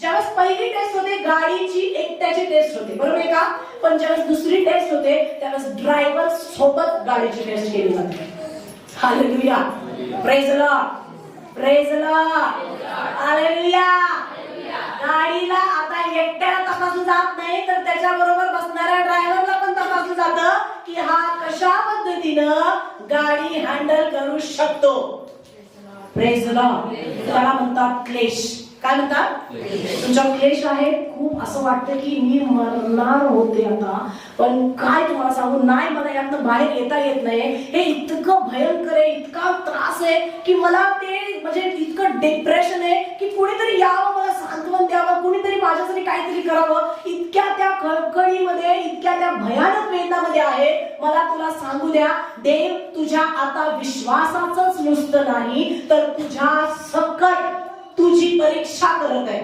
ज्यावेळेस पहिली टेस्ट होते गाडीची एकट्याची टेस्ट होते. बरोबर आहे का? पण ज्यावेळेस दुसरी टेस्ट होते त्यावेळेस ड्रायव्हर सोबत गाडीची टेस्ट केली जाते. हालेलुया प्रेझला प्रेझला हालेलुया गाडीला आता एकट्याला तपासलं जात नाही तर त्याच्या बरोबर बसणाऱ्या ड्रायव्हरला पण तपासलं जातं की हा कशा पद्धतीनं गाडी हँडल करू शकतो. प्रेझला त्याला म्हणतात क्लेश. काय म्हणतात तुमच्या क्लेश आहे खूप असं वाटतं की मी मरणार होते आता. पण काय तुम्हाला सांगू? नाही मला यातनं बाहेर येता येत नाही हे इतकं भयंकर आहे इतका त्रास आहे की मला ते म्हणजे इतकं डिप्रेशन आहे की कुणीतरी यावं मला सांत्वन द्यावं कुणीतरी माझ्यासाठी काहीतरी करावं. इतक्या त्या कळकळीमध्ये इतक्या त्या भयानक वेदनामध्ये आहे. मला तुला सांगू द्या देव तुझ्या आता विश्वासाचंच नुसतं नाही तर तुझ्या तुझी परीक्षा करत आहे.